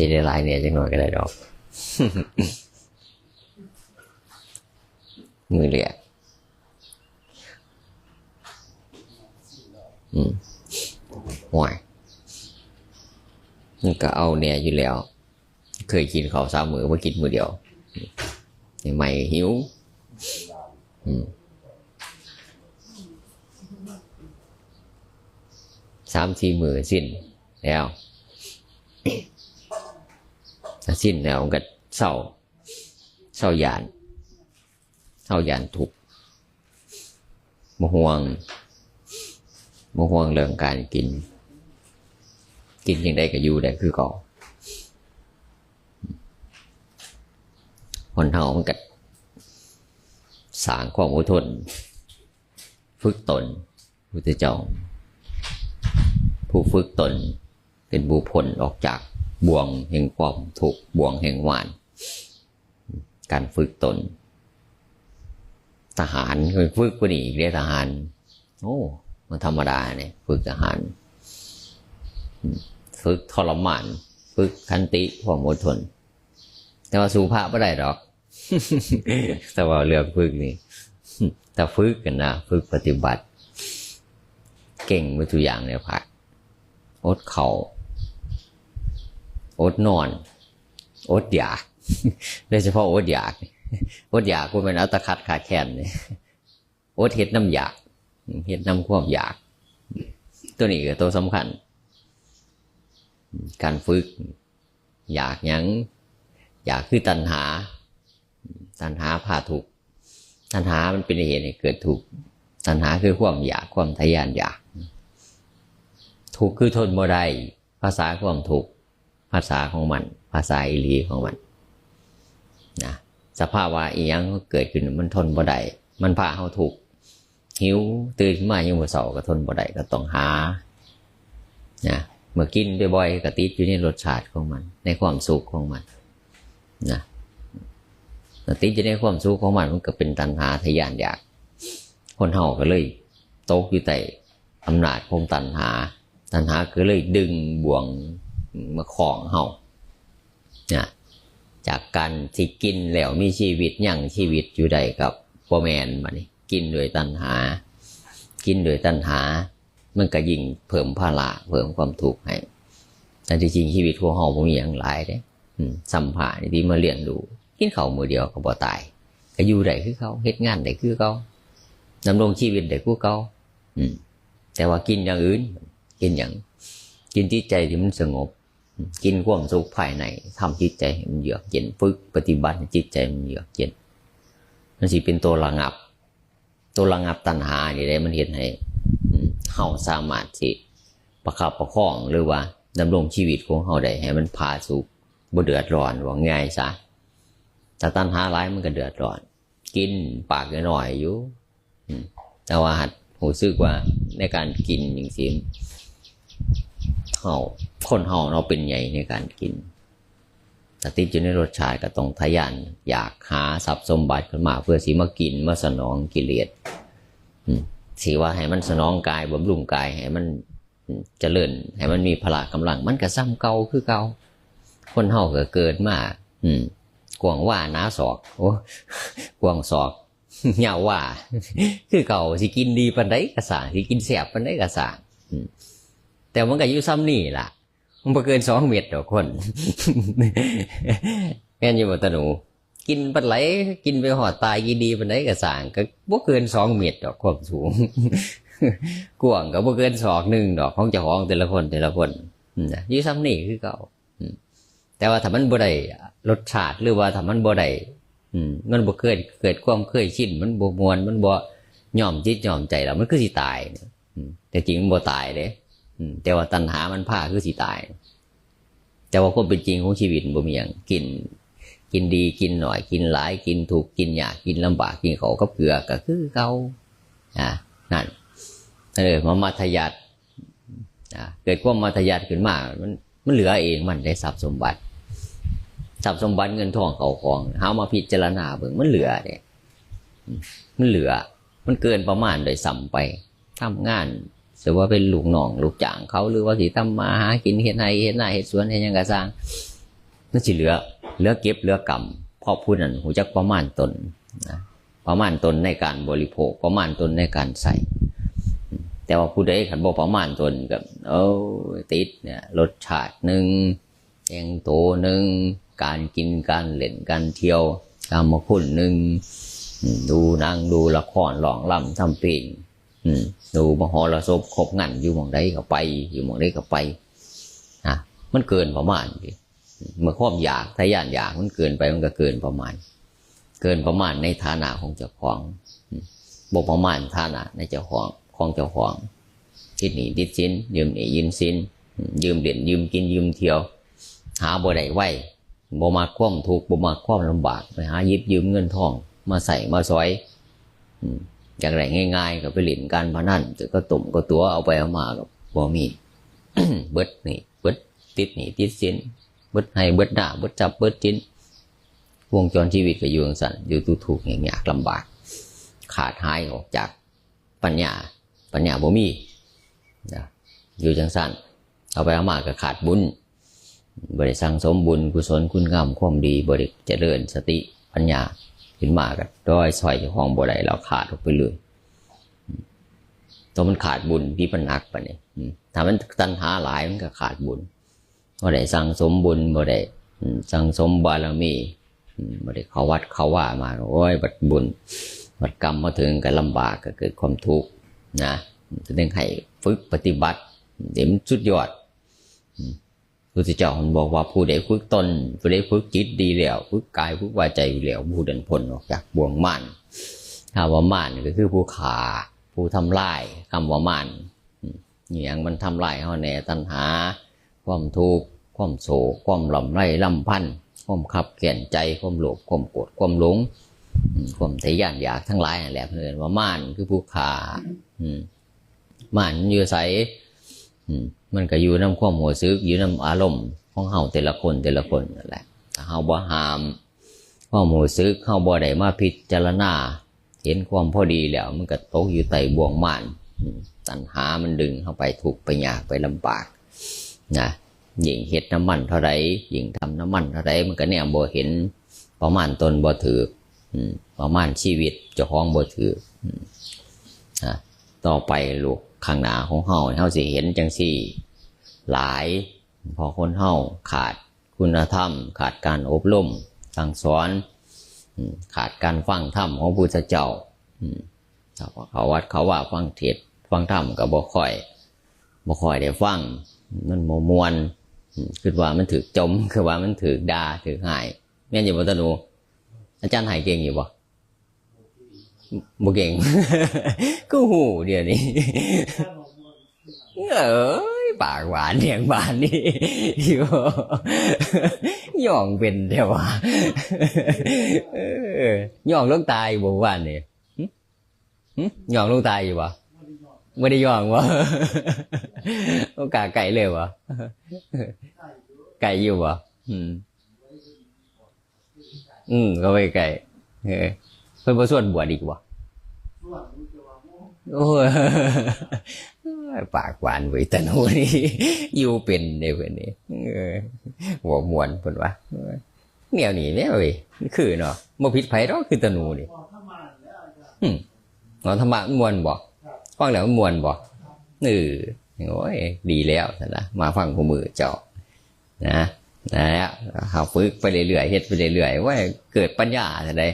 สิได้ลายเนี่ยจังหน่อยก็ได้ดอกมือเรียกอืมห่วยมันก็เอาเนี่ยอยู่แล้ว เคยกินข้าวสามมือมากินมือเดียวนี่ใหม่หิว อืมสามสี่มือสิ้นแล้ว ถ้าสิ้นแล้วมันก็เศร้าเศร้าหยานเศร้าหยานถูกมห่วงมห่วงเรื่องการกิน กินยังได้ก็อยู่ได้คือเก่าคนเฮามันก็สร้างความอดทน ฝึกตนพุทธเจ้าผู้ฝึกตนเป็นบุพลออกจาก บ่วงแห่งความทุกข์บ่วงแห่งหวาน การฝึกตน ทหารเคยฝึกกว่านี้อีกเรียกทหาร โอ้มันธรรมดาเนี่ยฝึกทหาร ฝึกทรมาน ฝึกคันติความอดทน แต่ว่าสู้พะไม่ได้หรอก แต่ว่าเรื่องฝึกนี่แต่ฝึกกันนะฝึกปฏิบัติ เก่งไปทุกอย่างเลยพระอดเขา่า อดนอน อดอยากโดยเฉพาะอดอยากอดอยากกูเป็นเอาตะคัดขาแขนเลยอดเห็ดน้ำอยากเห็ดน้ำความอยาก ตัวนี้ก็ตัวสำคัญ การฝึก อยากยังอยากคือตัณหา ตัณหาพาถูกตัณหามันเป็นเหตุให้เกิดถูกตัณหาคือความอยากความทะยานอยากถูกคือทนบ่ได้ภาษาความถูกข์ ภาษาของมัน ภาษาอิลีของมันนะสภาพว่าอียังเกิดขึ้นมันทนบ่ได้มันพาเฮาถูกหิวตื่นขึ้นมายังบ่เสาก็ทนบ่ได้ก็ต้องหานะเมื่อกินบ่อยๆก็ติดอยู่ในรสชาติของมัน ในความสุขของมันนะติดอยู่ในความสุขของมันมันก็เป็นตัณหาทะยานอยาก คนเฮาก็เลยตกอยู่ใต้อำนาจของตัณหา ตัณหาก็เลยดึงบ่วง มาของเฮานะจากการที่กินแล้วมีชีวิตยั่งชีวิตอยู่ใดกับพ่อแมนมานี่กินโดยตัณหา กินโดยตัณหา มันก็ยิ่งเพิ่มภาระเพิ่มความทุกข์ให้แต่จริงชีวิตของเฮาบ่มีอย่างหลายเด้สัมผัสที่มาเลี้ยงดูกินเขามือเดียวก็บ่ตายก็อยู่ได้คือเขาเฮ็ดงานได้คือเขาดำรงชีวิตได้คือเขาอืมแต่ว่ากินอย่างอื่น กินอย่างกินจิตใจที่มันสงบ กินความสุขภายในทำจิตใจให้มันเยือกเย็นฝึกปฏิบัติจิตใจมันเยือกเย็นมันสิเป็นตัวระงับ ตัวระงับตัณหานี่ได้มันเห็นให้เฮาสามารถที่ประคับประคองหรือว่าดำรงชีวิตของเฮาได้ให้มันพาสู่บ่เดือดร้อนว่าง่ายซะถ้าตัณหาร้ายมันก็เดือดร้อน กินปากน้อยอยู่แต่ว่าหัดรู้สึกว่าในการกินอย่างสิ เฮาคนเฮาเราเป็นใหญ่ในการกินแต่ติดอยู่ในรสชาติก็ต้องทะยาน อยากหาทรัพย์สมบัติขึ้นมาเพื่อสิมากินมาสนองกิเลสสิว่าให้มันสนองกายบำรุงกายให้มันเจริญให้มันมีพละกำลัง มันก็ซ้ำเก่าคือเก่าคนเฮาก็เกิดมาอืมกวางว่าหนาศอก โอ้กวางศอกเหยาว่า คือเก่าสิกินดีปันไดกระสางสิกินแสบปันไดกระสางอืม แต่มันก็อยู่ซ้ำนี่ล่ะ มันเกินสองเม็ดดอคนแม่นอยู่บ่ตาหนู กินปันไหลกินไปหอดตายกินดีปันไดกระสางก็บ่เกินสองเม็ดดอกความสูงกวางก็บ่เกินศอกหนึ่งดอกของเจ้าของแต่ละคนแต่ละคนอืมนะอยู่ซ้ำนี่คือเก่าแต่ว่าถ้ามันบ่ได้รสชาติหรือว่าถ้ามันบ่ได้มันบ่เกิดเกิดความเคยชินมันบ่มวนมันบ่ยอมจิตยอมใจแล้วมันคือสิตายแต่จริงมันบ่ตายเด้ แต่ว่าตัณหามันพาคือสิตาย แต่ว่าความเป็นจริงของชีวิตบ่มีหยังกิน กินดีกินหน่อย กินหลาย กินถูกกินยากกินลำบากกินเขากับเกลือก็คือเกาอ่านั่นเออมามัธยัติอ่าเกิดความมัธยัติขึ้นมามันมันเหลือเองมันได้ทรัพย์สมบัติทรัพย์สมบัติเงินทองเขาของหามาพิจารณาเบิ่งมันเหลือเนี่ยมันเหลือ มันเกินประมาณโดยสัมไปทำงาน สว่าเป็นลูกน้องลูกจ้างเขาหรือว่าสิทำมาหากินเห็นไห้เห็นหน้าเห็นสวนเห็นยังกระสร้างมันสิเหลือ เหลือเก็บเหลือกรรมเพราะผู้นั้นหูจักประมาณตนนะประมาณตนในการบริโภคประมาณตนในการใส่ แต่ว่าผู้ใดขันบอกประมาณตนกับเออติดเนี่ยรสชาติหนึ่งแองโตหนึ่งการกินการเล่นการเที่ยวการมาคุณหนึ่งดูนางดูละครหลองล่ำทำเพลง ดูมหรสพครบงันอยู่หมองใดก็ไป อยู่หมองใดก็ไปนะมันเกินประมาณเมื่อความอยากถ้าย่านอยากมันเกินไปมันก็เกินประมาณ เกินประมาณในฐานะของเจ้าของบ่ประมาณฐานะในเจ้าของของเจ้าของคิดหนีติดสินยืมหนียืมสินยืมเด่นยืมกินยืมเที่ยว หาบ่ได้ไหวบ่มาคว่ำทุกบ่มาคว่ำลำบากไปหายิบยืมเงินทอง มาใส่มาซอย อืม อย่างไรง่ายๆก็ไปเล่นการพนันจะก็ตุ่มก็ตัวเอาไปเอามากับบ่มีเบิดนี่เบิดติดนี่ติดสินเบิดให้เบิดหน้าเบิดจับเบิดจินวงจรชีวิตก็อยู่จังสันอยู่ทุถูกอย่างยากลำบาก ขาดหายออกจากปัญญา ปัญญาบ่มีนะอยู่จังสันเอาไปเอามาก็ขาดบุญบริสังสมบุญกุศลคุณงามความดีบริเจริญสติปัญญา ขึ้นมากันด้อยซอยเจ้าของบ่ได้เราขาดออกไปเลยตัวมันขาดบุญที่มันหนักไปเนี่ยถ้ามันตัณหาหลายมันก็ขาดบุญบ่ได้สั่งสมบุญบ่ได้อืมสั่งสมบารมีบ่ได้เขาวัดเขาว่ามาโอ้ยบัดบุญบัดกรรมมาถึงก็ลำบากก็เกิดความทุกข์นะจะต้องให้ฝึกปฏิบัติเดี๋ยวมันสุดยอด พุทธเจ้ามันบอกว่าผู้ใดฝึกตนผู้ใดฝึกจิตดีแล้วฝึกกายฝึกวาใจอยู่แล้วผู้เดินพ้นออกจากบ่วงม่านถ้าว่าม่านก็คือผู้ขาผู้ทำลายคำว่าม่านอย่างมันทำลายเฮาแน่ตัณหา ความทุกข์ความโศกความลำไรลำพันธ์ความขับเขี่ยนใจความโลภความโกรธความหลงความทะยานอยากทั้งหลายนั่นแหละเพื่อนว่าม่านคือผู้ขาอืมม่านอยู่ใส มันก็อยู่น้ำความหัวซึกอยู่น้ำอารมณ์ของเฮาแต่ละคนแต่ละคนนั่นแหละถ้าเฮาบ่หามความหัวซึกเฮาบ่ได้มาพิจารณา เห็นความพอดีแล้ว มันก็ตกอยู่ใต้บ่วงม่านตัณหามันดึงเข้าไปทุกไปยากไปลำบากนะยิ่งเฮ็ดน้ำมันเท่าไรยิ่งทำน้ำมันเท่าไรมันก็แนมบ่เห็นประมาณตนบ่ถืออืมประมาณชีวิตเจ้าของบ่ถืออืมนะต่อไปลูก ข้างหน้าของเฮาเฮาสิเห็นจังซี่ หลายพอคนเฮาขาดคุณธรรม ขาดการอบรมสั่งสอนขาดการฟังธรรมของพุทธเจ้าถ้าเขาวัดเขาว่าฟังเทศฟังธรรมก็บ่ค่อยบ่ค่อยได้ฟังมันโมมวนคือว่ามันถือจมคือว่ามันถือดาถือหายแม่นอยู่บ่ตนูอาจารย์หายเก่งอยู่บ่ บ่เก่ง ก็หูเดี๋ยวนี้เอ้ยปากหวานเนียงบานนี่อยู่ย่องเป็นเดี๋ยวว่าย่องลูกตายบ่วานนี่ย่องลูกตายอยู่บ่ไม่ได้ย่องวะโอกาสไก่เลยวะไก่อยู่บ่อืมอืมก็ไปไก่เออ เพิ่นบ่ส่วนบวชอีกบ่โอ้ยปากหวานไว้ตหนูนี่อยู่เป็นเด้เพิ่นนี่เออหัวมวนเพิ่นว่าแนวนี้แนวเว้ยคือเนาะบ่ผิดไผดอกคือตหนูนี่อืมเนาธรรมะมวนบ่ฟังแล้วมวนบ่เออโอ้ยดีแล้วซั่นนะมาฟังผู้มือเจ้านะนะฮะเฮาฝึกไปเรื่อยๆเฮ็ดไปเรื่อยๆว่าเกิดปัญญาจังได้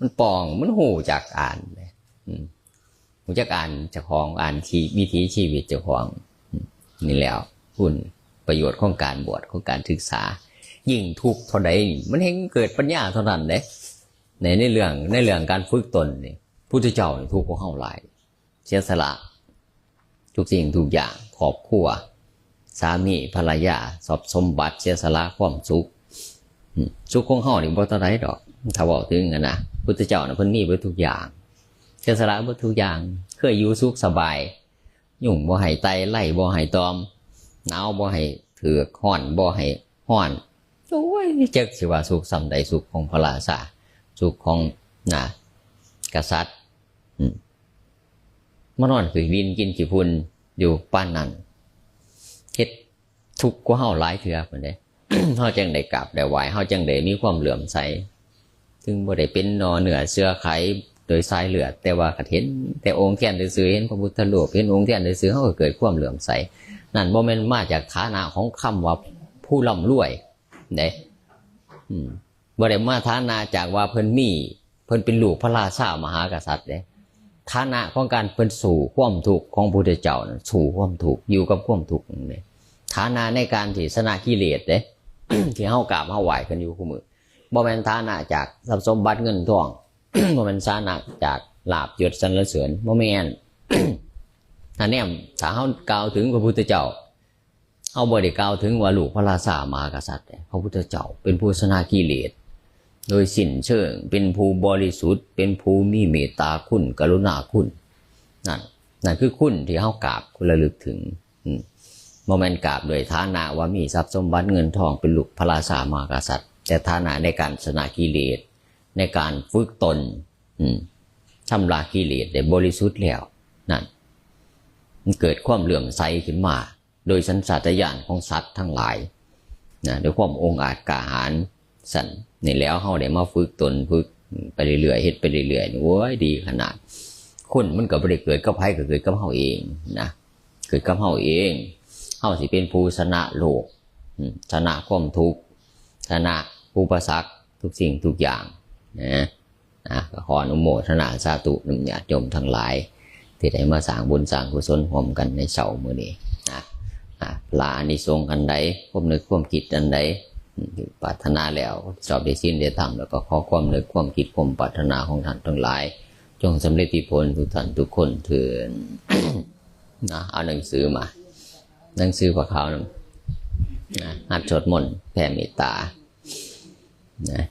มันปองมันหูจากอ่านเลยอืมผมจะอ่านจ้าของอ่านชีวิถีชีวิตจ้าของนี่แล้วคุณประโยชน์ของการบวชของการศึกษา ยิ่งทุกเท่าใดมันเห็นเกิดปัญญาเท่านั้นเด้ในในเรื่องในเรื่องการฝึกตนนี่พุทธเจ้าทุกข์ของเฮาหลายเสียสละทุกสิ่งทุกอย่างครอบครัว สามีภรรยาสอบสมบัติเสียสละความสุขสุขของเฮานี่บ่เท่าใดดอก ถ้าบอกถึงกันนะ พุทธเจ้าน่ะเพิ่นมีไว้ทุกอย่างเสียสละเบิดทุกอย่าง เคยอยู่สุขสบาย ยุ่งบ่ให้ไตไล่บ่ให้ตอมหนาวบ่ให้เถือกห้อนบ่ให้ห้อนโอ้ยจักสิว่าสุขสำใดสุขของพระราชาสุขของนะกษัตริย์อืมานอนคือวินกินขี้พุ่นอยู่ป้านนั้นเฮ็ดทุกข์กว่าเฮาหลายเถื่อเพิ่นเด้เฮาจังได้กราบได้ไหวเฮาจังได้มีความเหลื่อมใส ถึงบ่ได้เป็นนอเหนือเสื้อไขโดยสายเหลือ แต่ว่าเห็น แต่องค์เทียนซื่อเห็นพระพุทธรูปเห็นองค์เทียนซื่อเฮาก็เกิดความเหลื่อมใสนั่นบ่แม่นมาจากฐานะของคำว่าผู้ร่ำรวยเด้อืมบ่ได้มาฐานะจากว่าเพิ่นมี เพิ่นเป็นลูกพระราชามหากษัตริย์เด้ฐานะของการเพิ่นสู่ความทุกของพระพุทธเจ้าสู่ความทุกอยู่กับความทุกข์นั่นเด้ฐานะในการที่ชนะกิเลสเด้ที่เฮากราบเฮาไหว้กันอยู่คู่มือ บ่แม่นฐานะจากทรัพย์สมบัติเงินทองบ่แม่นฐานะจากลาบยศสรรเสริญบ่แม่นอันเนี้ถ้าเฮากล่าวถึงพระพุทธเจ้าเฮาบ่ได้กล่าวถึงว่าลูกพระราชามากษัตริย์เด้พระพุทธเจ้าเป็นผู้ชนะกิเลสโดยสิ้นเชิง เป็นผู้บริสุทธิ์ เป็นผู้มีเมตตาคุณ กรุณาคุณนั่นนั่นคือคุณที่เฮากราบคุณระลึกถึงอืมโมเมนกราบโดยฐานะว่ามีทรัพย์สมบัติเงินทองเป็นลูกพระราชามากษัตริย์ แต่ฐานะในการชนะกิเลสในการฝึกตนอืมชำระกิเลสได้บริสุทธิ์แล้วนั่นมันเกิดความเหลื่อมใสขึ้นมา โดยสัญชาตญาณของสัตว์ทั้งหลายนะด้วยความองอาจกาหาญสั่นนี่แล้วเฮาได้มาฝึกตนฝึกไปเรื่อยๆเฮ็ดไปเรื่อยๆโอ้ยดีขนาด คนมันก็บ่ได้เกิดกับไผก็เกิดกับเฮาเองนะเกิดกับเฮาเองเฮาสิเป็นผู้ชนะโลกชนะความทุกข์ชนะ อุปสรรคทุกสิ่งทุกอย่างนะนะขออนุโมทนาสาธุนำญาติโยมทั้งหลาย ที่ได้มาสร้างบุญสร้างกุศลร่วมกันในเช้ามื้อนี้นะอะลาอานิสงส์อันใดความนึกความคิดอันใดปรารถนาแล้วสอบได้สิ้นได้ทำแล้วก็ขอความนึกความคิดความปรารถนาของท่านทั้งหลาย จงสำเร็จผลทุกท่านทุกคนเถิดนะเอาหนังสือมา หนังสือพระขานะนะหัดสวดมนต์แผ่เมตตา นะ